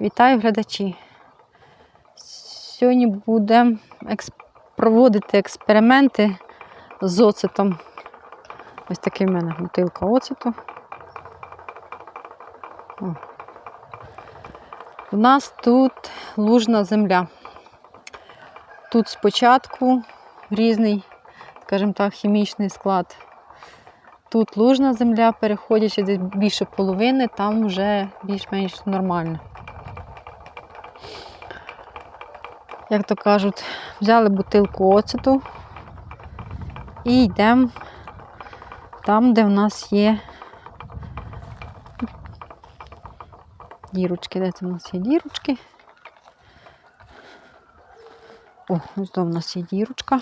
Вітаю глядачі. Сьогодні будемо екс... проводити експерименти з оцетом. Ось такий в мене бутилка оцету. О. У нас тут лужна земля. Тут спочатку різний, скажімо так, хімічний склад. Тут лужна земля, переходячи десь більше половини, там вже більш-менш нормально. Як то кажуть, взяли бутилку оцету і йдемо там, де в нас є дірочки. Де це в нас є дірочки? О, ось тут в нас є дірочка.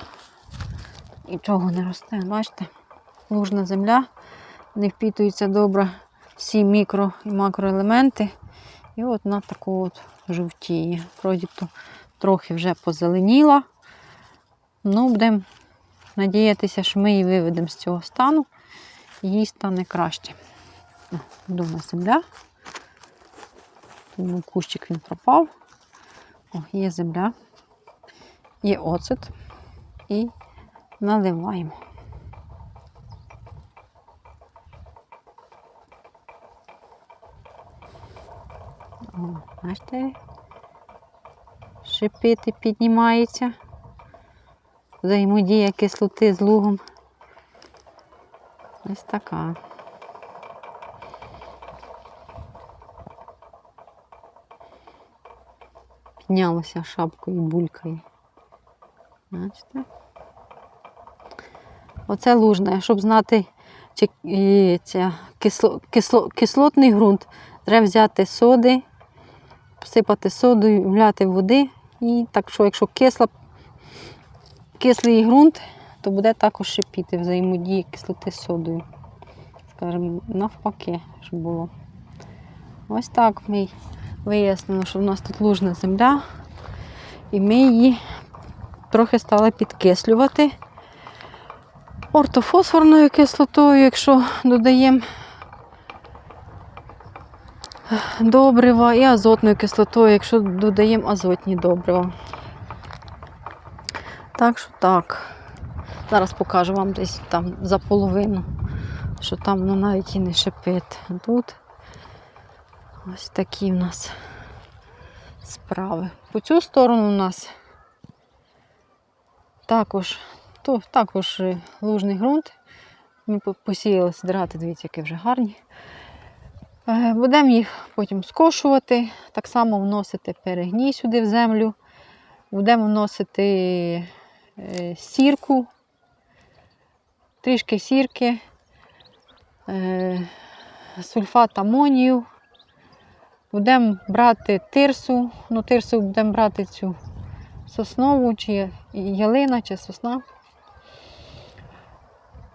Нічого не росте, бачите? Лужна земля, не впітуються добре всі мікро і макроелементи. І от вона таку от жовтіє. Вроді трохи вже позеленіла. Ну, будемо надіятися, що ми її виведемо з цього стану, їй стане краще. О, земля. Був кущик він пропав. О, є земля, є оцет. І наливаємо. О, бачите, шипити піднімається. Взаємодія кислоти з лугом. Ось така. Піднялося шапкою булькає. Бачите? Оце лужне, щоб знати, чи ця кисло, кисло, кислотний ґрунт, треба взяти соди, посипати содою, вляти води. І так що, якщо кисла, кислий ґрунт, то буде також шипіти взаємодії кислоти з содою. Скажімо, навпаки, щоб було. Ось так ми вияснили, що в нас тут лужна земля, і ми її трохи стали підкислювати ортофосфорною кислотою, якщо додаємо добрива, і азотною кислотою, якщо додаємо азотні добрива. Так що так. Зараз покажу вам десь там за половину, що там ну, навіть і не шипить. Тут ось такі в нас справи. По цю сторону у нас також, то, також е, лужний ґрунт. Ми по- посіяли сидрати, дивіться, які вже гарні. Е, Будемо їх потім скошувати, так само вносити перегній сюди в землю. Будемо вносити е, сірку, трішки сірки, е, сульфат амонію. Будемо брати тирсу, ну тирсу будемо брати цю соснову, чи ялина, чи сосна,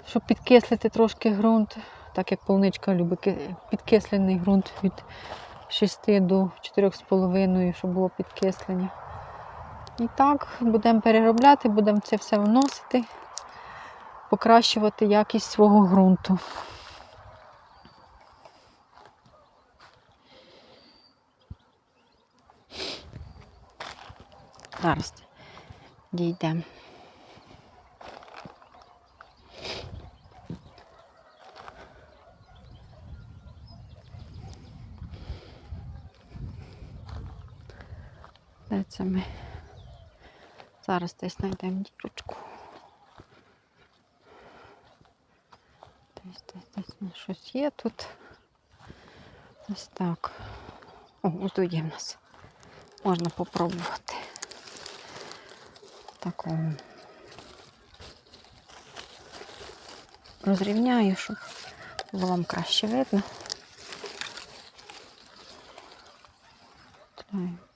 щоб підкислити трошки ґрунт, так як полуничка любить підкислений ґрунт від 6 до 4,5, щоб було підкислення. І так, будемо переробляти, будемо це все вносити, покращувати якість свого ґрунту. Зараз дійдемо. Де ми? Зараз десь знайдемо дірочку. Десь, десь, десь щось є тут. Ось так. О, ось тут є в нас. Можна попробувати. Такому. Розрівняю, щоб було вам краще видно. Так.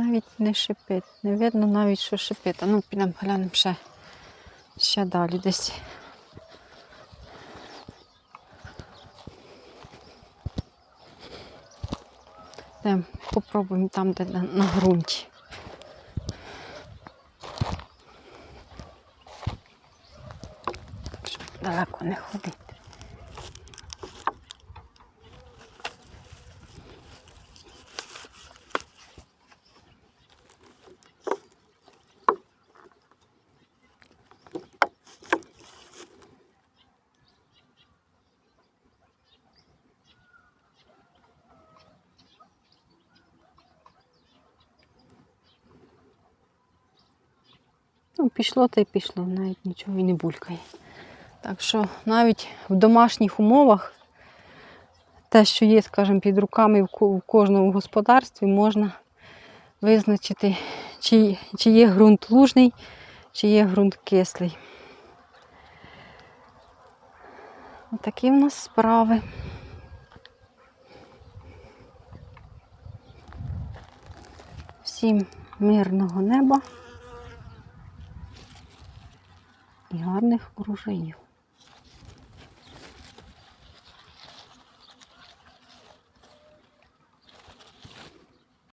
Навіть не шипить. Не видно навіть, що шипить. А ну підемо глянемо ще, ще далі десь. Попробуємо там, де на, на ґрунті. Так щоб далеко не ходити. Ну, пішло та й пішло, навіть нічого і не булькає. Так що навіть в домашніх умовах те, що є, скажімо, під руками в кожному господарстві, можна визначити, чи, чи є ґрунт лужний, чи є ґрунт кислий. Отакі в нас справи. Всім мирного неба гарних урожаїв.